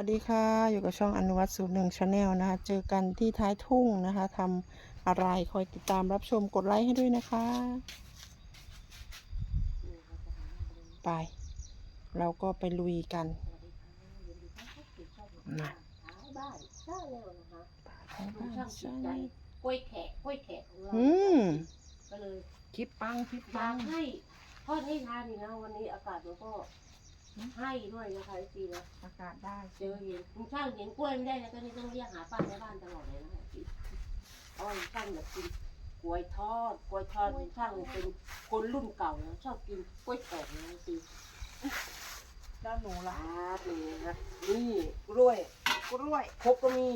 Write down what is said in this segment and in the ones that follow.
วัสดีค่ะ อยู่กับช่องอนุวัตศูนย์หนึ่งชาแนลนะคะ เจอกันที่ท้ายทุ่งนะคะทำอะไรคอยติดตามรับชมกดไลค์ให้ด้วยนะคะ ไป เราก็ไปลุยกันนะบ้านใช่แล้วนะคะไปบ้านช่างจิใช่ตใจกล้วยแขกกล้วยแขกของเราอืมก็เลยคลิปปังคลิปอปัยางกให้ทอดให้ทานนี่นะวันนี้อากาศมันก็ ให้ด้วยนะคะทีนะอากาศได้เจอเห็นคุณช่างเห็นกล้วยไม่ได้นะตอนนี้ต้องเรียกหาป้าในบ้านตลอดเลยนะคะพี่เพราะว่าช่างแบบกินกล้วยทอดกล้วยทอดช่างเป็นคนรุ่นเก่านะชอบกินกล้วยแขกนะพี่ด้านหนูละอ่านี่นะนี่กล้วยกล้วยครบก็มี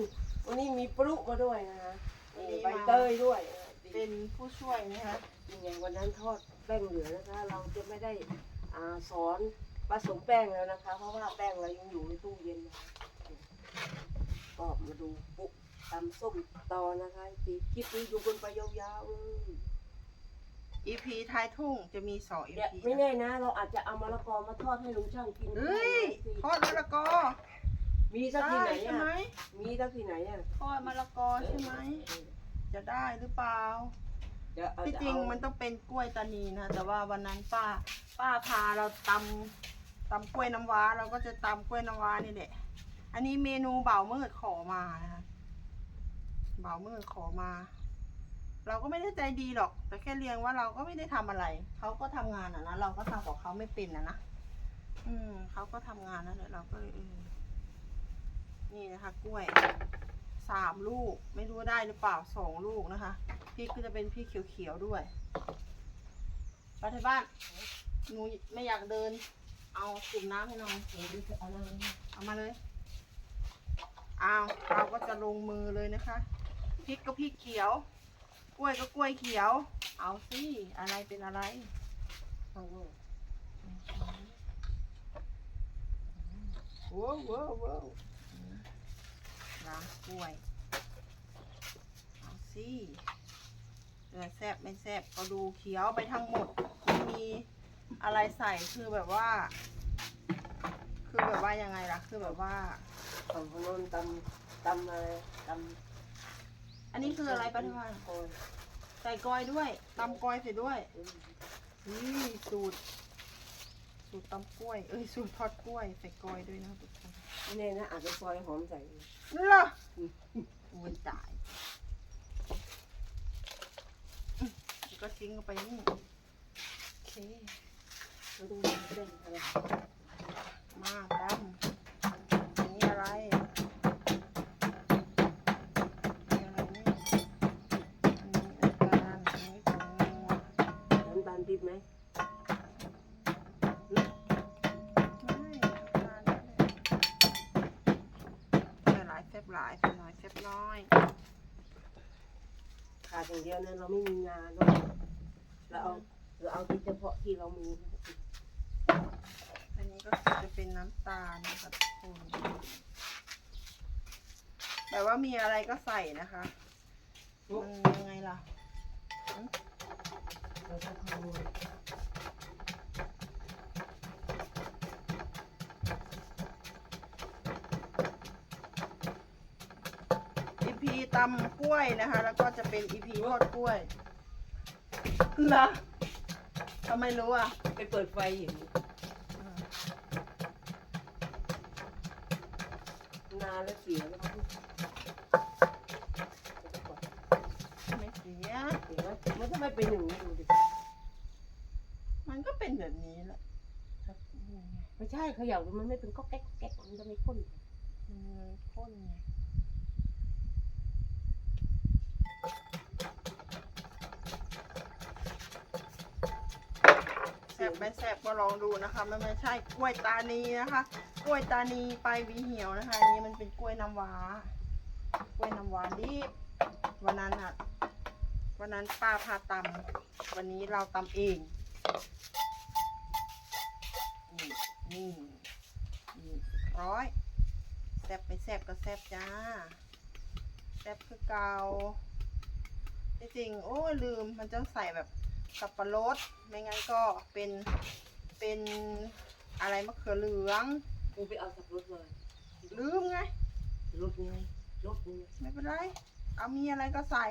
วันนี้มีปลุกมาด้วยนะคะนี่ใบเตยด้วยนะเป็นผู้ช่วยนะคะยังไงวันนั้นทอดแป้งเหลือนะคะ เราจะไม่ได้อ่าสอน ผสมแป้งแล้วนะคะ เพราะว่าแป้งเรายังอยู่ในตู้เย็นนะคะก็มาดูปุ๊บตำส้มต่อนะคะทีคลิปนี้อยู่บนไปยาวๆเลยอีพีท้ายทุ่งจะมีสองอีเดี๋ยวพีไม่แน่นะ เราอาจจะเอามะละกอมาทอดให้ลุงช่างกินเฮ้ยทอดมะละกอมีสักที่ไหนใช่อะไหมมีสักที่ไหนอะทอดมะละกอใช่ไหม จะได้หรือเปล่า เดี๋ยวเอาที่จะจริงเอามันต้องเป็นกล้วยตานีนะ แต่ว่าวันนั้นป้า ป้าพาเราตำ ตำกล้วยน้ำว้าเราก็จะตำกล้วยน้ำว้านี่แหละ อันนี้เมนูเบาเมื่อขอมานะคะเบาเมื่อขอมา เราก็ไม่ได้ใจดีหรอก แต่แค่เรียงว่าเราก็ไม่ได้ทำอะไร เขาก็ทำงานอะนะ เราก็ทำของเขาไม่เป็นอะนะ อืมเขาก็ทำงานนั่นแหละเราก็เลยเออนี่นะคะ กล้วยสามลูก ไม่รู้ได้หรือเปล่าสองลูกนะคะพริกก็จะเป็นพริกเขียวๆด้วยไปที่บ้านหนูไม่อยากเดิน เอาจุ่มน้ำให้น่อยเอาอะไรนะเอามาเลย เอาเราก็จะลงมือเลยนะคะพริกก็พริกเขียว กล้วยก็กล้วยเขียว เอาสิอะไรเป็นอะไรข้างนอกว้าวว้าวว้าวล้างกล้วย เอาสิเออแซบไม่แซบก็ดูเขียวไปทั้งหมดไม่มี อะไรใส่คือแบบว่า คือแบบว่ายังไงล่ะ คือแบบว่าฝั่งโน้นตำตำอะไรตำอันนี้คืออะไรปะทุกท่านโคนใส่กอยด้วยตำกอยใส่ด้วยอืมนี่สูตร สูตรตำกล้วย เอ้ยสูตรทอดกล้วยใส่กอยด้วยนะทุกคนไม่แน่นะอาจจะซอยหอมใส่ นั่นเหรอโอ้ยตายอืมก็ทิ้งเข้าไปนี่โอเค ไม่ต้งเล่นอะไรมาดำนี่อะไรนนี้อะไรนี่อันนี้ำตาลอันตันตาลปี๊บไหมไม่น้ำตาลนี่แหละใส่หลายแซ่บหลายน้อยแซ่บน้อยขาดอย่างเดียวนะเราไม่มีงานเนาเราเอาเราเอาที่เฉพาะที่เรามี อันนี้ก็คือจะเป็ นน้ำตาลนะคะทุกคนแบบว่ามีอะไรก็ใส่นะคะมันยังไงล่ะเราจะทำอีพีตำกล้วยนะคะ แล้วก็จะเป็นอีพีทอดกล้วยเหรอทำไมรู้อะ ไปเปิดไฟอย่าง นานแล้วเสียแล้วมั้งไม่เสียเห็นไหมมันทำไมเป็นอย่างนี้ดูดิมันก็เป็นแบบนี้แหละ ไม่ใช่เขย่ามันไม่เป็นก็แก๊กแก๊กมันจะไม่ข้นมันข้นไงแซ่บไม่แซ่บก็ลองดูนะคะ มันไม่ใช่กล้วยตานีนะคะ กล้วยตานีไปวีเหี่ยวนะคะอันนี้มันเป็นกล้วยน้ำว้ากล้วยน้ำว้าดิบวันนั้นอะวันนั้นป้าพาตำวันนี้เราตำเองนี่นี่นี่ร้อยแซ่บไปแซ่บก็แซ่บจ้าแซ่บคือเกาจริงโอ้ลืมมันจะใส่แบบสับปะรดไม่งั้นก็เป็นเป็นอะไรมะเขือเหลือง กูไปเอาสับปะรดเลยลืมไง รถไงรถไงไม่เป็นไร เอามีอะไรก็ใส่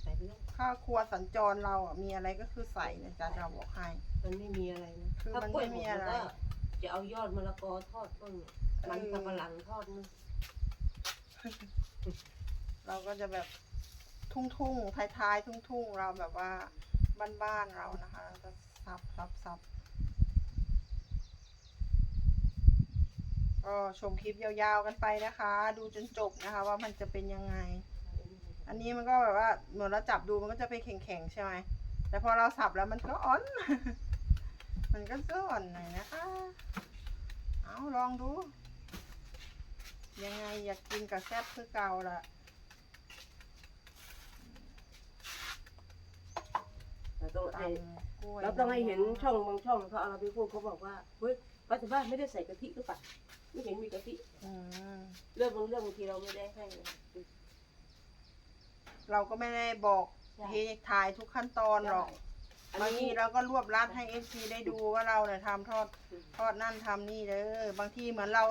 ใส่ไปแล้วข้าวครัวสัญจรเราอะ มีอะไรก็คือใส่นะจ๊ะจะบอกให้ มันไม่มีอะไรนะคือถ้ามันกล้วยไม่หมมีดอะไรก็จะเอายอดมะละกอทอดบ้างมันเออสับปะหลังทอดนึงเราก็จะแบบทุ่งทุ่งๆท้ายๆ ทุ่งทุ่งๆเราแบบว่าบ้านๆเรานะคะเราจะสับสับสับ ก็ชมคลิปยาวๆกันไปนะคะ ดูจนจบนะคะ ว่ามันจะเป็นยังไง อันนี้มันก็แบบว่าเหมือนเราจับดูมันก็จะเป็นแข็งๆใช่ไหมแต่พอเราสับแล้วมันก็อ่อน มันก็จะอ่อนหน่อยนะคะ เอาลองดู ยังไงอยากกินกับแซ่บคือเก่าละเราต้องตให้ำกล้วยเราต้องให้เห็นช่องบางช่องเขาเอาเราไปพูดเขาบอกว่าเฮ้ยป้าจะบ้านไม่ได้ใส่กะทิหรือเปล่า ไม่เห็นมีกะทิอืมเรื่องบางเรื่องบางทีเราไม่ได้ให้เราก็ไม่ได้บอกใช่เทถ่ายทุกขั้นตอนหรอกอันบางทีนี้เราก็รวบรัดให้เอฟซีได้ดูว่าเราเนี่ยทำทอดทอดนั่นทำนี่เด้อบางทีเหมือนเรา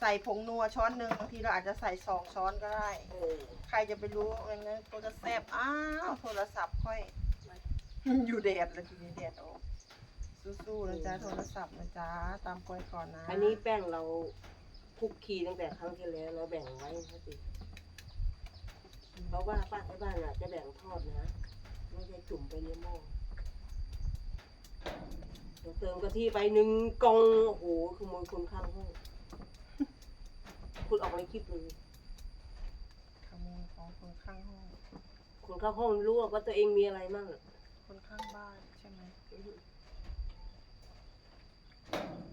ใส่ผงนัวช้อนหนึ่งบางทีเราอาจจะใส่สองช้อนก็ได้ เออใครจะไปรู้อย่างนั้นก็จะแซบอ้าวโทรศัพท์ค่อย อยู่แดดเลยทีนี้แดดออก สู้ๆนะจ๊ะโทรศัพท์นะจ๊ะตามกล้วยก่อนนะอันนี้แป้งเราคุกคีตั้งแต่ครั้งที่แล้วเราแบ่งไว้นะสิเพราะว่าป้าที่บ้านอะจะแบ่งทอดนะไม่ใช่จุ่มไปในหม้อเดี๋ยวเติมกะทิไปหนึ่งกองโอ้โหขโมยคนข้างห้องคุณออกในคลิปเลยขโมยของคนข้างห้องคนข้างห้องรู้ว่าตัวเองมีอะไรมั่งอะคนข้างบ้านใช่ไหม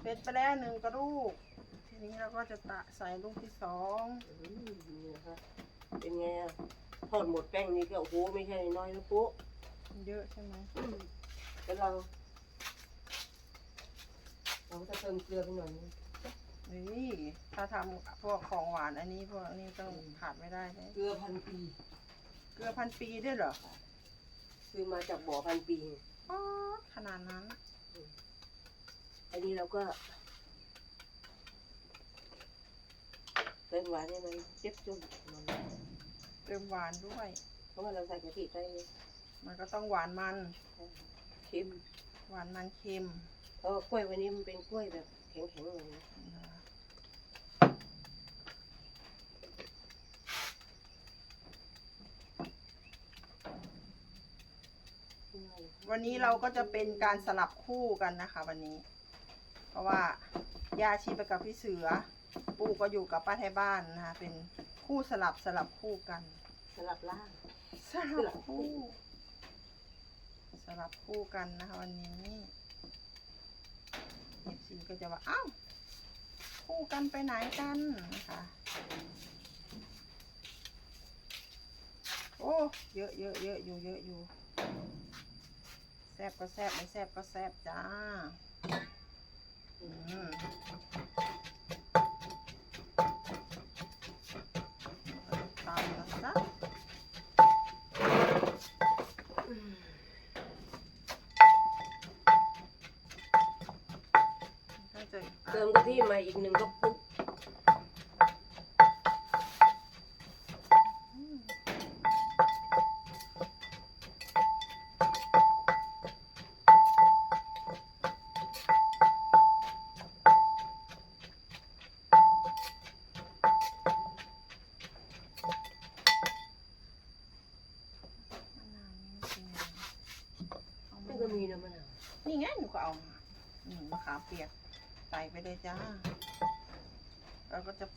เสร็จไปแล้วหนึ่งกระลูก ทีนี้เราก็จะตะใส่ลูกที่สองอืมนี่นะคะเป็นไงอะทอดหมดแป้งนี่ก็โอ้โหไม่ใช่น้อยนะปุ๊เยอะใช่ไหมแล้วเราเราก็จะเติมเกลือไปหน่อยนึงนี่ถ้าทำพวกของหวานอันนี้พวกอันนี้ต้องขาดไม่ได้เลยเกลือพันปีเกลือพันปีด้วยเหรอซื้อมาจากบ่อพันปีอ๋อขนาดนั้น อันนี้เราก็เติมหวานให้มันเจ็บจุ่มมันเติมหวานด้วย เพราะว่าเราใส่กะทิไปมันก็ต้องหวานมัน เค็มหวานมันเค็มเพราะว่ากล้วยวันนี้มันเป็นกล้วยแบบแข็งๆเลยนะนะคะวันนี้เราก็จะเป็นการสลับคู่กันนะคะ วันนี้เพ ราะว่าย่าชีไปกับพี่เสือ ปู่ก็อยู่กับป้าไทยบ้านนะคะเป็นคู่สลับสลับคู่กัน สลับล่าง สลับคู่ สลับคู่กันนะคะวันนี้เอฟซีก็จะว่าอ้าวคู่กันไปไหนกันนะคะโอ้เยอะเยอะเยอะอยู่เยอะอยู่แซบก็แซบไม่แซบก็แซบจ้า เติมกะทิมาอีกหนึ่งกระปุก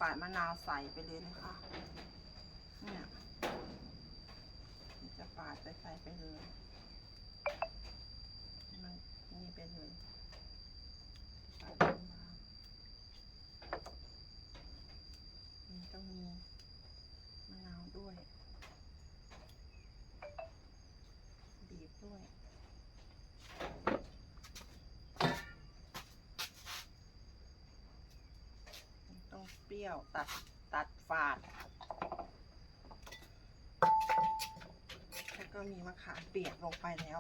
ปาดมะนาวใส่ไปเลยนะคะเนี่ยจะปาดไปใส่ไปเลยให้มันนี่ไปเลยปาดบางๆมันต้องมีมะนาวด้วยบีบด้วย ต้องเป รี้ยว ตัดตัดฝาด แล้วก็มีมะขามเปียกลงไปแล้ว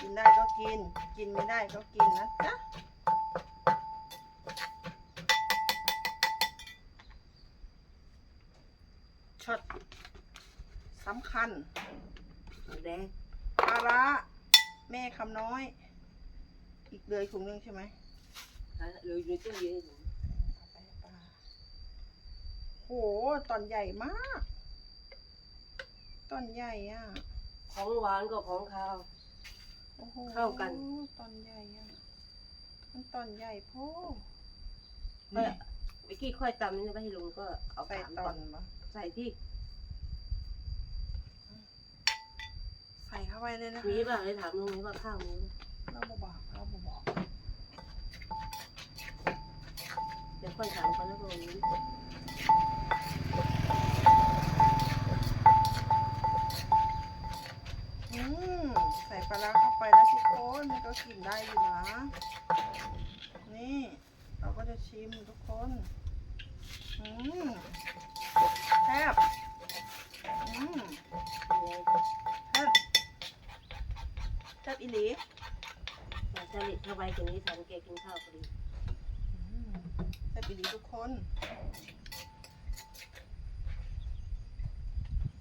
นนได้ก็กิน กินไม่ได้ก็กินนะจ๊ะช็อตสำคัญแดง ร้า แม่คำน้อย อีกเลยถุงหนึงใช่ไหมอะเหลืออยู่ในตู้เย็นเอาไปให้ปลาโหตอนใหญ่มาก ตอนใหญ่อะ ของหวานกับของคาวโอ้โหเข้ากัน ตอนใหญ่อะ มันตอนใหญ่โพ่เมื่อเมื่อกี้ค่อยตำนี่ไปให้ลุงก็เอาใส่สามตตออนนปะใส่ที่ ใส่เข้าไปเลยนะมีป่ะเลยถามลุงนี้ว่าข้าวมีป่ะเราบบอกเราบบอกเดี๋ยวค่อยถามเขาแล้วก็วันนี้อืมใส่ปลาร้าเข้าไปแล้วทุกคนมันก็กินได้อยู่นะ นี่ เราก็จะชิมทุกคน อืม อีหลีมาจริตเข้าไปตรงนี้สังเกตกินข้าวพอดีอืมแซ่บอีหลีทุกคน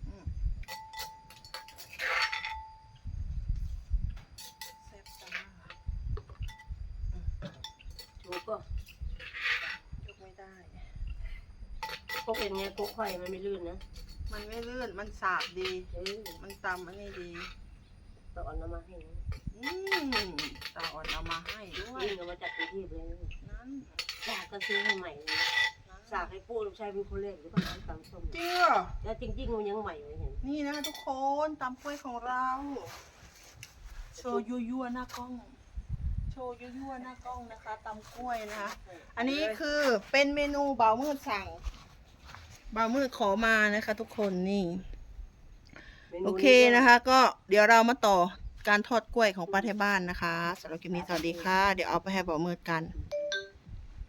อืมแซ่บจ้าลุงก็ยกไม่ได้พกเป็นไงพกไข่มันไม่ลื่นนะ มันไม่ลื่น มันสาบดี เออ มันตำอันนี้ดี ต้องเอาน้ำมาให้นะอืมตาอ่อนเอามาให้ด้วยวิ่งเอามาจากกรุงเทพเลยนะนั้นสากก็ซื้อให้ใหม่เลยนะนั้นสากให้ปูลูกชายเป็นคนเล่นหรือเปล่าตำส้มจริงเหรอแล้วจริงๆมันยังใหม่เลยเห็นนี่นะทุกคนตำกล้วยของเรา โชว์ยั่วยั่วๆหน้ากล้อง โชว์ยั่วยั่วๆหน้ากล้องนะคะตำกล้วยนะคะ อันนี้คือเป็นเมนูเบามืดสั่ง เบามืดขอมานะคะ ทุกคนนี่มนู โอเคนะคะ ก็เดี๋ยวเรามาต่อการทอดกล้วยของป้าไทยบ้านนะคะสำหรับคลิปนี้สวัสดีค่ะ เดี๋ยวเอาไปให้เบามืดกันอืม